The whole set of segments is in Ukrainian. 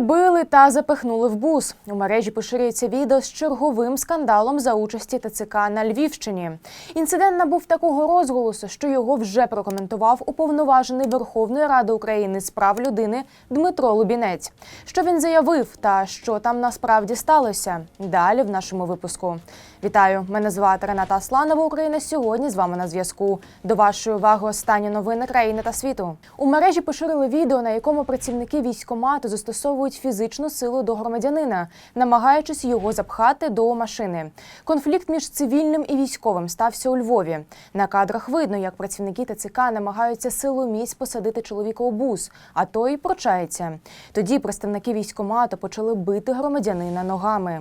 Побили та запихнули в бус. У мережі поширюється відео з черговим скандалом за участі ТЦК на Львівщині. Інцидент набув такого розголосу, що його вже прокоментував уповноважений Верховної Ради України з прав людини Дмитро Лубінець. Що він заявив та що там насправді сталося? Далі в нашому випуску. Вітаю! Мене звати Рената Асланова. Україна сьогодні з вами на зв'язку. До вашої уваги останні новини країни та світу. У мережі поширили відео, на якому працівники військкомату застосовують фізичну силу до громадянина, намагаючись його запхати до машини. Конфлікт між цивільним і військовим стався у Львові. На кадрах видно, як працівники ТЦК намагаються силоміць посадити чоловіка у бус, а той прочається. Тоді представники військкомату почали бити громадянина ногами.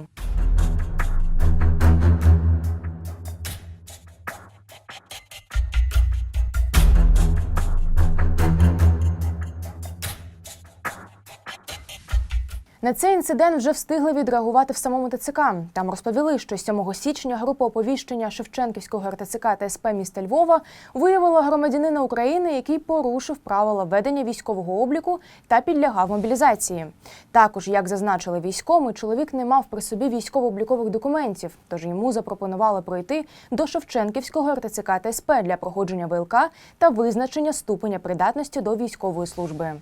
На цей інцидент вже встигли відреагувати в самому ТЦК. Там розповіли, що 7 січня група оповіщення Шевченківського РТЦК та СП міста Львова виявила громадянина України, який порушив правила ведення військового обліку та підлягав мобілізації. Також, як зазначили військові, чоловік не мав при собі військово-облікових документів, тож йому запропонували пройти до Шевченківського РТЦК та СП для проходження ВЛК та визначення ступеня придатності до військової служби.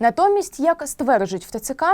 Натомість, як стверджують в ТЦК,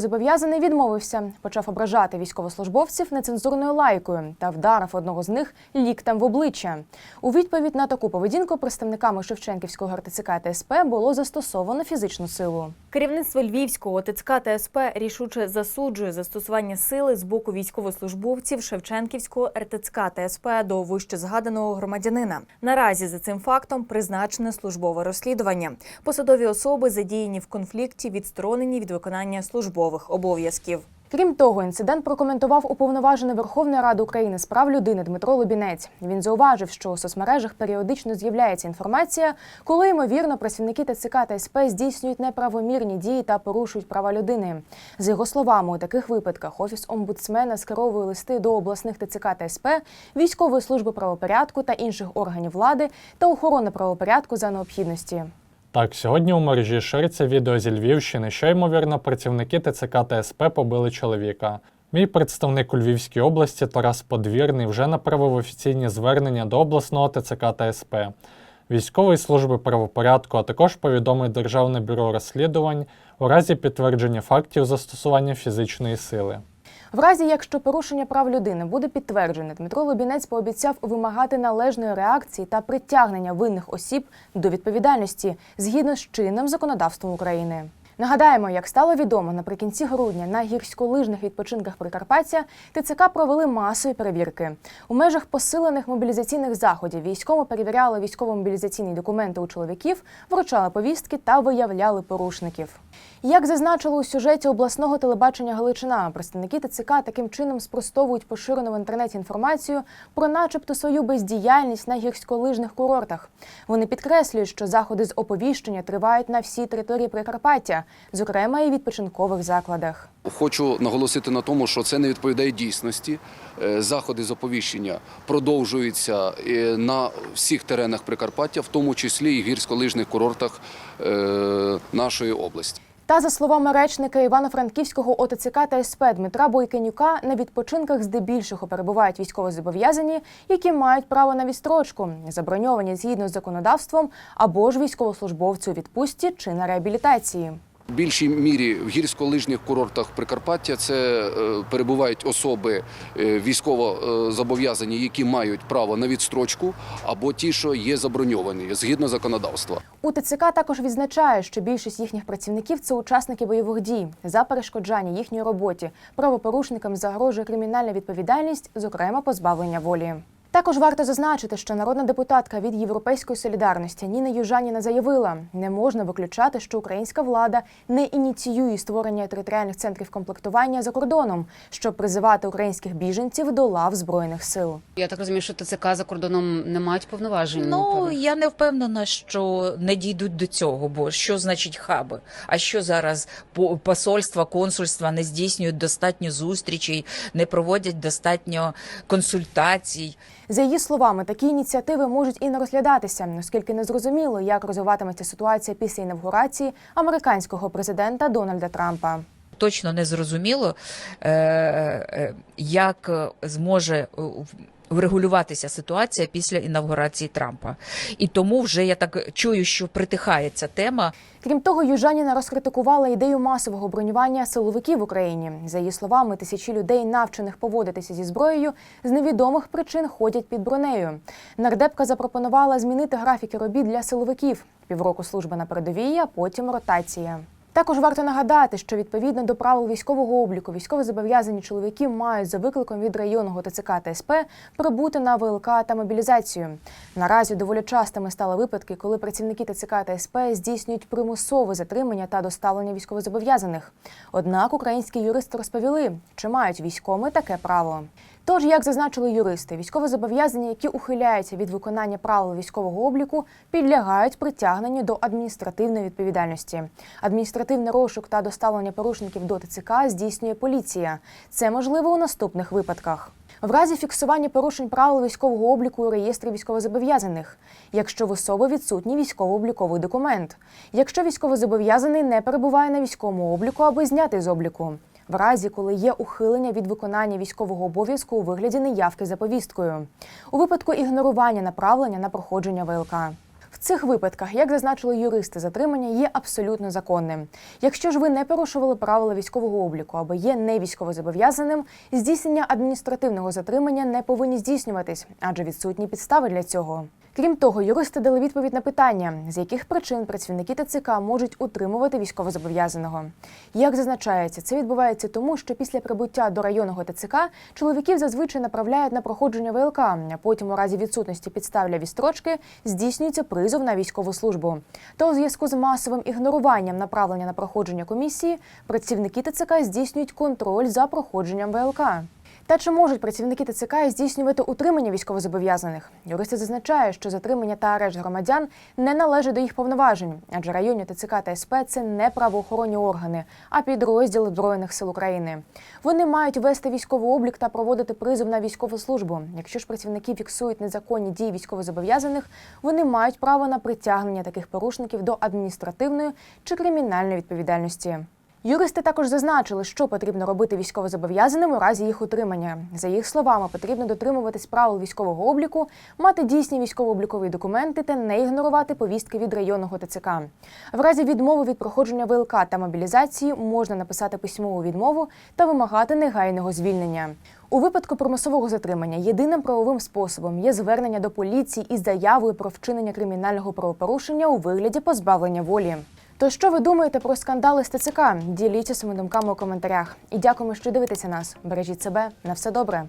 військовозобов'язаний відмовився, почав ображати військовослужбовців нецензурною лайкою та вдарив одного з них ліктем в обличчя. У відповідь на таку поведінку представниками Шевченківського РТЦК та СП було застосовано фізичну силу. Керівництво Львівського ТЦК та СП рішуче засуджує застосування сили з боку військовослужбовців Шевченківського РТЦК та СП до вище згаданого громадянина. Наразі за цим фактом призначене службове розслідування. Посадові особи задіяні в конфлікті, відсторонені від виконання службових обов'язків. Крім того, інцидент прокоментував уповноважений Верховної Ради України з прав людини Дмитро Лобінець. Він зауважив, що у соцмережах періодично з'являється інформація, коли ймовірно працівники ТЦК та СП здійснюють неправомірні дії та порушують права людини. За його словами, у таких випадках офіс омбудсмена скеровує листи до обласних ТЦК та СП, військової служби правопорядку та інших органів влади та охорони правопорядку за необхідності. Так, сьогодні у мережі шириться відео зі Львівщини, що ймовірно працівники ТЦК та СП побили чоловіка. Мій представник у Львівській області Тарас Подвірний вже направив офіційні звернення до обласного ТЦК та СП, військової служби правопорядку, а також повідомить Державне бюро розслідувань у разі підтвердження фактів застосування фізичної сили. В разі, якщо порушення прав людини буде підтверджене, Дмитро Лобінець пообіцяв вимагати належної реакції та притягнення винних осіб до відповідальності згідно з чинним законодавством України. Нагадаємо, як стало відомо, наприкінці грудня на гірськолижних відпочинках Прикарпаття ТЦК провели масові перевірки. У межах посилених мобілізаційних заходів військово перевіряли військово-мобілізаційні документи у чоловіків, вручали повістки та виявляли порушників. Як зазначили у сюжеті обласного телебачення Галичина, представники ТЦК таким чином спростовують поширену в інтернеті інформацію про, начебто, свою бездіяльність на гірськолижних курортах. Вони підкреслюють, що заходи з оповіщення тривають на всій території Прикарпаття, зокрема і відпочинкових закладах. Хочу наголосити на тому, що це не відповідає дійсності. Е, Заходи з оповіщення продовжуються е, на всіх теренах Прикарпаття, в тому числі і гірськолижних курортах е, нашої області. Та за словами речника Івано-Франківського ОТЦК та СП Дмитра Бойкенюка, на відпочинках здебільшого перебувають військовозобов'язані, які мають право на відстрочку, заброньовані згідно з законодавством, або ж військовослужбовці у відпустці чи на реабілітації. В більшій мірі в гірськолижних курортах Прикарпаття це е, перебувають особи е, військово е, зобов'язані, які мають право на відстрочку, або ті, що є заброньовані згідно законодавства. У ТЦК також відзначає, що більшість їхніх працівників це учасники бойових дій. За перешкоджання їхньої роботі правопорушникам загрожує кримінальна відповідальність, зокрема позбавлення волі. Також варто зазначити, що народна депутатка від Європейської солідарності Ніна Южаніна заявила, не можна виключати, що українська влада не ініціює створення територіальних центрів комплектування за кордоном, щоб призивати українських біженців до лав збройних сил. Я так розумію, що ТЦК за кордоном не мають повноважень. Ну я не впевнена, що не дійдуть до цього, бо що значить хаби? А що зараз по- посольства, консульства не здійснюють достатньо зустрічей, не проводять достатньо консультацій? За її словами, такі ініціативи можуть і не розглядатися, оскільки не зрозуміло, як розвиватиметься ситуація після інавгурації американського президента Дональда Трампа. точно не зрозуміло, е, е, як е, зможе врегулюватися ситуація після інавгурації Трампа. І тому вже я так чую, що притихає ця тема. Крім того, Южаніна розкритикувала ідею масового бронювання силовиків в Україні. За її словами, тисячі людей, навчених поводитися зі зброєю, з невідомих причин ходять під бронею. Нардепка запропонувала змінити графіки робіт для силовиків: півроку служби на передовій, а потім ротація. Також варто нагадати, що відповідно до правил військового обліку військовозобов'язані чоловіки мають за викликом від районного ТЦК та СП прибути на ВЛК та мобілізацію. Наразі доволі частими стали випадки, коли працівники ТЦК та СП здійснюють примусове затримання та доставлення військовозобов'язаних. Однак українські юристи розповіли, чи мають військоми таке право. Тож, як зазначили юристи, військовозобов'язані, які ухиляються від виконання правил військового обліку, підлягають притягненню до адміністративної відповідальності. Адміністративний розшук та доставлення порушників до ТЦК здійснює поліція. Це можливо у наступних випадках. В разі фіксування порушень правил військового обліку у реєстрі військовозобов'язаних, якщо в особи відсутній військово-обліковий документ, якщо військовозобов'язаний не перебуває на військовому обліку або знятий з обліку, в разі, коли є ухилення від виконання військового обов'язку у вигляді неявки за повісткою, у випадку ігнорування направлення на проходження ВЛК. В цих випадках, як зазначили юристи, затримання є абсолютно законним. Якщо ж ви не порушували правила військового обліку або є не військовозобов'язаним, здійснення адміністративного затримання не повинні здійснюватись, адже відсутні підстави для цього. Крім того, юристи дали відповідь на питання, з яких причин працівники ТЦК можуть утримувати військовозобов'язаного. Як зазначається, це відбувається тому, що після прибуття до районного ТЦК чоловіків зазвичай направляють на проходження ВЛК, а потім у разі відсутності підстав для відстрочки здійснюється призов на військову службу. Та у зв'язку з масовим ігноруванням направлення на проходження комісії працівники ТЦК здійснюють контроль за проходженням ВЛК. Та чи можуть працівники ТЦК здійснювати утримання військовозобов'язаних? Юристи зазначають, що затримання та арешт громадян не належать до їх повноважень, адже районні ТЦК та СП це не правоохоронні органи, а підрозділи Збройних сил України. Вони мають вести військовий облік та проводити призов на військову службу. Якщо ж працівники фіксують незаконні дії військовозобов'язаних, вони мають право на притягнення таких порушників до адміністративної чи кримінальної відповідальності. Юристи також зазначили, що потрібно робити військовозобов'язаним у разі їх утримання. За їх словами, потрібно дотримуватись правил військового обліку, мати дійсні військово-облікові документи та не ігнорувати повістки від районного ТЦК. В разі відмови від проходження ВЛК та мобілізації можна написати письмову відмову та вимагати негайного звільнення. У випадку примусового затримання єдиним правовим способом є звернення до поліції із заявою про вчинення кримінального правопорушення у вигляді позбавлення волі. То що ви думаєте про скандали з ТЦК? Діліться своїми думками у коментарях. І дякуємо, що дивитеся нас. Бережіть себе на все добре.